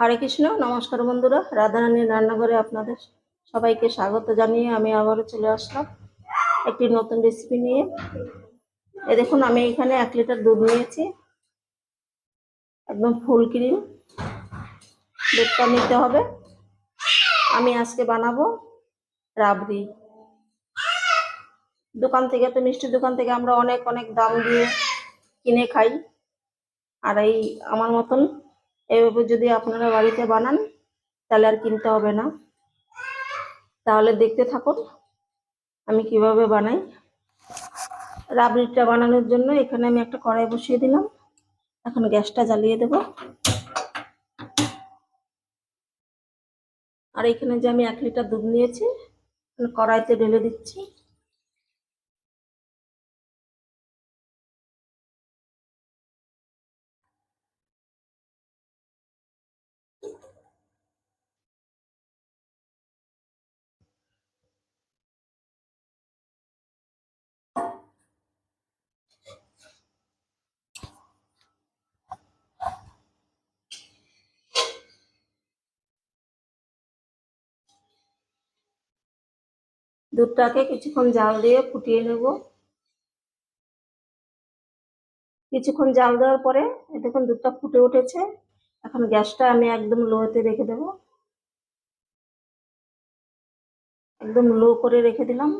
হরে কৃষ্ণ, নমস্কার বন্ধুরা। রাধারানীর রান্নাঘরে আপনাদের সবাইকে স্বাগত জানিয়ে আমি আবারও চলে আসলাম একটি নতুন রেসিপি নিয়ে। এ দেখুন, আমি এখানে এক লিটার দুধ নিয়েছি, একদম ফুল ক্রিম। দুধটা নিতে হবে। আমি আজকে বানাবো রাবড়ি। দোকান থেকে, তো মিষ্টির দোকান থেকে আমরা অনেক অনেক দাম দিয়ে কিনে খাই। আর এই আমার মতন এভাবে যদি আপনারা বাড়িতে বানান, তাহলে আর কিনতে হবে না। তাহলে দেখতে থাকুন আমি কীভাবে বানাই। রাবড়িটা বানানোর জন্য এখানে আমি একটা কড়াই বসিয়ে দিলাম। এখন গ্যাসটা জ্বালিয়ে দেব। আর এখানে যে আমি এক লিটার দুধ নিয়েছি, কড়াইতে ঢেলে দিচ্ছি। দুধটাকে কিছুক্ষণ জাল দিয়ে ফুটিয়ে নেব। কিছুক্ষণ জাল দেওয়ার পরে দেখুন দুধটা ফুটে উঠেছে। এখন গ্যাসটা আমি একদম লোতে রেখে দেব। একদম লো করে রেখে দিলাম।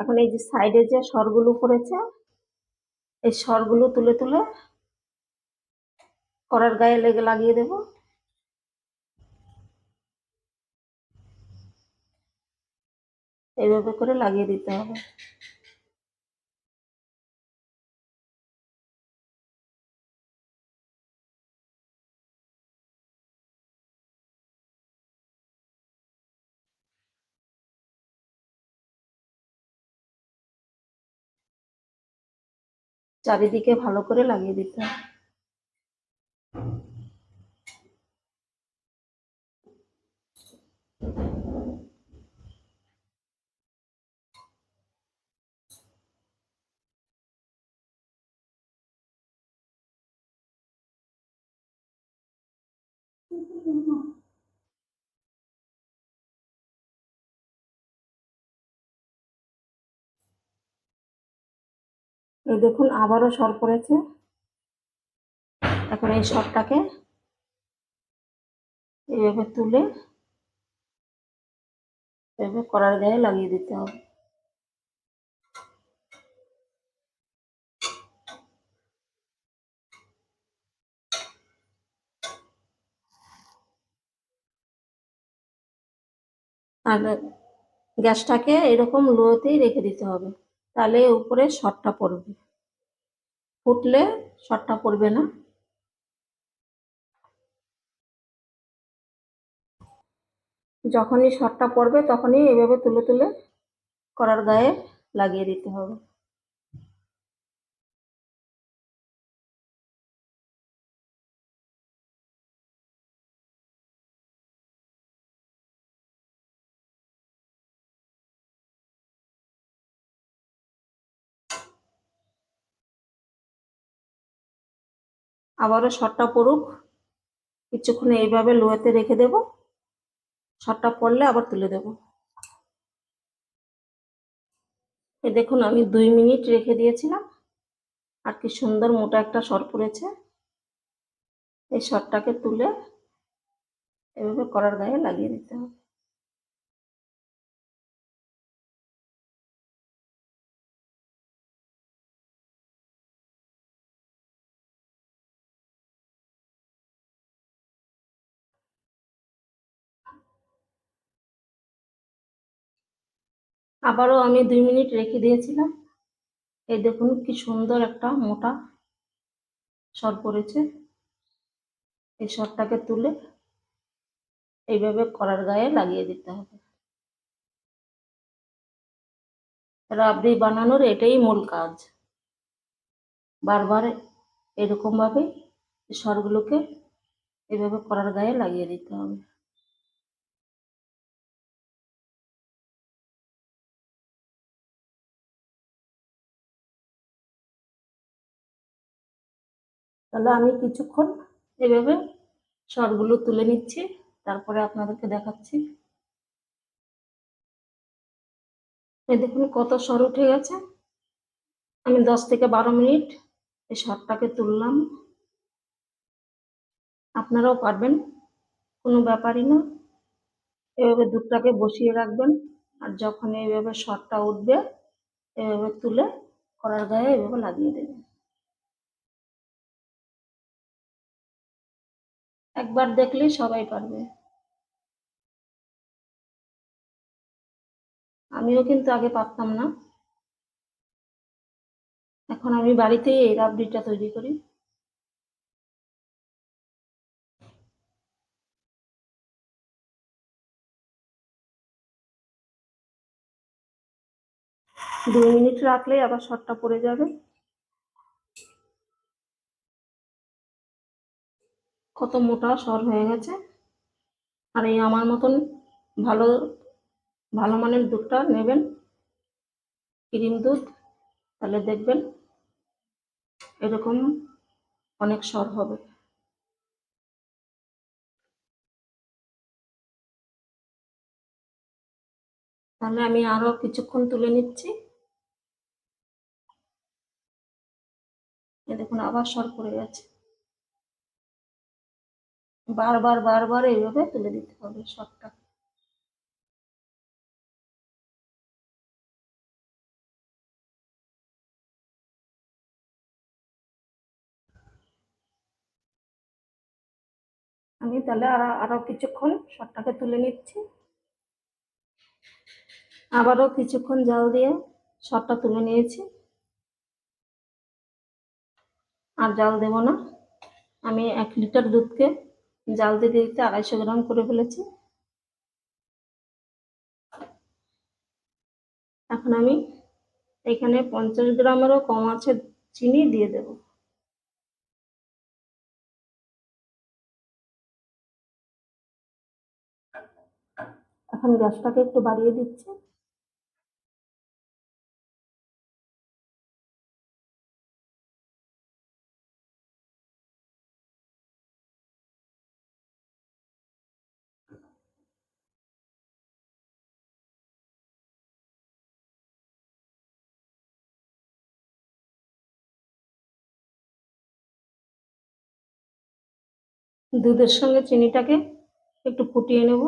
এখন এই যে সাইডে যে সরগুলো করেছে এই সরগুলো তুলে তুলে করার গায়ে লেগে লাগিয়ে দেব। এইভাবে করে লাগিয়ে দিতে হবে। চারিদিকে ভালো করে লাগিয়ে দিতে হবে। এই দেখুন, আবারও সর পড়েছে। এখন এই সরটাকে এইভাবে তুলে এভাবে করার গায়ে লাগিয়ে দিতে হবে। আর গ্যাসটাকে এরকম লোতেই রেখে দিতে হবে। তাহলে উপরে শটটা পড়বে। ফুটলে শটটা পড়বে না। যখনই শটটা পড়বে তখনই এভাবে তুলে তুলে করার গায়ে লাগিয়ে দিতে হবে। আবারও শটটা পড়ুক। কিছুক্ষণ এইভাবে লোয়াতে রেখে দেব। শটটা পড়লে আবার তুলে দেব। এ দেখুন, আমি দুই মিনিট রেখে দিয়েছিলাম। আর কি সুন্দর মোটা একটা সর পড়েছে। এই সরটাকে তুলে এভাবে করার গায়ে লাগিয়ে দিতে হবে। আবারও আমি দুই মিনিট রেখে দিয়েছিলাম। এই দেখুন কি সুন্দর একটা মোটা সর পড়েছে। এই সরটাকে তুলে এইভাবে করার গায়ে লাগিয়ে দিতে হবে। রাবড়ি বানানোর এটাই মূল কাজ। বারবার এরকমভাবে সরগুলোকে এভাবে করার গায়ে লাগিয়ে দিতে হবে। তাহলে আমি কিছুক্ষণ এভাবে সরগুলো তুলে নিচ্ছি, তারপরে আপনাদেরকে দেখাচ্ছি। দেখুন কত সর উঠে গেছে। আমি দশ থেকে বারো মিনিট এই সরটাকে তুললাম। আপনারাও পারবেন, কোনো ব্যাপারই না। এভাবে দুধটাকে বসিয়ে রাখবেন আর যখন এইভাবে সরটা উঠবে, এভাবে তুলে করার গায়ে এভাবে লাগিয়ে দেবেন। একবার দেখলেই সবাই পারবে। আমিও কিন্তু আগে পারতাম না। এখন আমি বাড়িতেই এই রাবড়িটা তৈরি করি। দুই মিনিট রাখলেই আবার শর্টটা পড়ে যাবে। কত মোটা সর হয়ে গেছে। আর এই আমার মতন ভালো ভালো মানের দুধটা নেবেন। ক্রিম দুধ, তাহলে দেখবেন এরকম অনেক সর হবে। তাহলে আমি আরও কিছুক্ষণ তুলে নিচ্ছি। দেখুন, আবার সর পড়ে গেছে। বারবার বারবার এইভাবে তুলে দিতে হবে সরটা আমি তাহলে আর, আরও কিছুক্ষণ সরটাকে তুলে নিচ্ছি। আবারও কিছুক্ষণ জাল দিয়ে সরটা তুলে নিয়েছি। আর জাল দেব না। আমি এক লিটার দুধকে জাল দিতে দিতে আড়াইশো গ্রাম করে ফেলেছি। এখন আমি এখানে পঞ্চাশ গ্রামেরও কম আছে চিনি দিয়ে দেব। এখন গ্যাসটাকে একটু বাড়িয়ে দিচ্ছি। দুধের সঙ্গে চিনিটাকে একটু ফুটিয়ে নেব।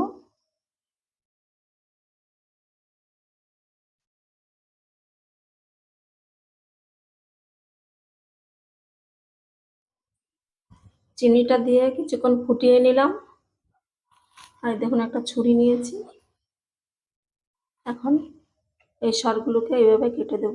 চিনিটা দিয়ে কিছুক্ষণ ফুটিয়ে নিলাম। আর দেখুন, একটা ছুরি নিয়েছি। এখন এই সরগুলোকে এইভাবে কেটে দেব।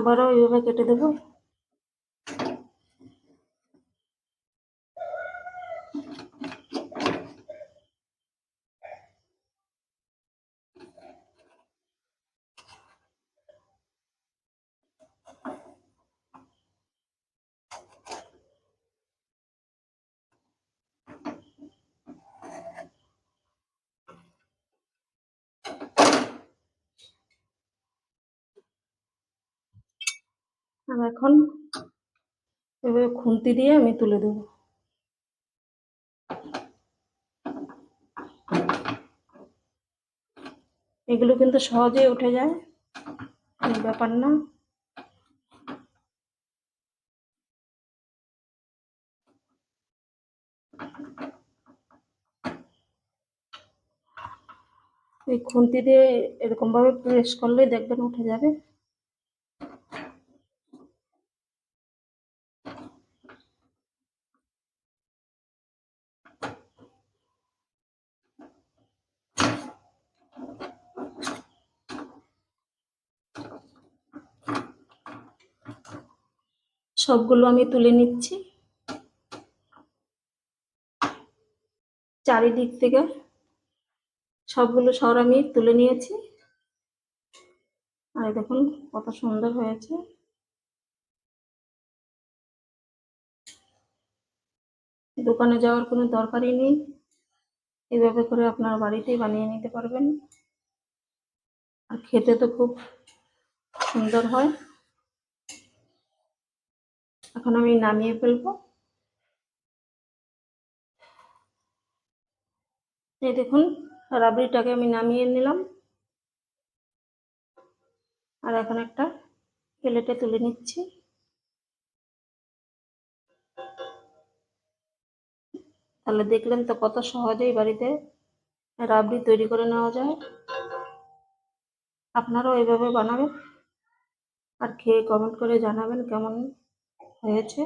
আবারও এইভাবে কেটে দেবো? আর এখন এভাবে খুন্তি দিয়ে আমি তুলে দেবো। এগুলো কিন্তু সহজেই উঠে যায় ব্যাপার না। এই খুন্তি দিয়ে এরকম ভাবে প্রেস করলেই দেখবেন উঠে যাবে। সবগুলো আমি তুলে নিচ্ছি। চারিদিক থেকে সবগুলো সর আমি তুলে নিয়েছি। আর দেখুন কত সুন্দর হয়েছে। দোকানে যাওয়ার কোনো দরকারই নেই। এভাবে করে আপনার বাড়িতেই বানিয়ে নিতে পারবেন। আর খেতে তো খুব সুন্দর হয়। এখন আমি নামিয়ে ফেলব। এই দেখুন, রাবড়িটাকে আমি নামিয়ে নিলাম। আর এখন একটা প্লেটে তুলে নিচ্ছি। তাহলে দেখলেন তো কত সহজেই বাড়িতে রাবড়ি তৈরি করে নেওয়া যায়। আপনারাও এইভাবে বানাবেন। আর খেয়ে কমেন্ট করে জানাবেন কেমন হয়েছে।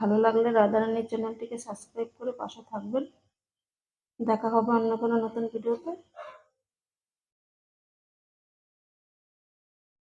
ভালো লাগলে রাধারানীর চ্যানেলটিকে সাবস্ক্রাইব করে পাশে থাকবেন। দেখা হবে অন্য কোনো নতুন ভিডিওতে।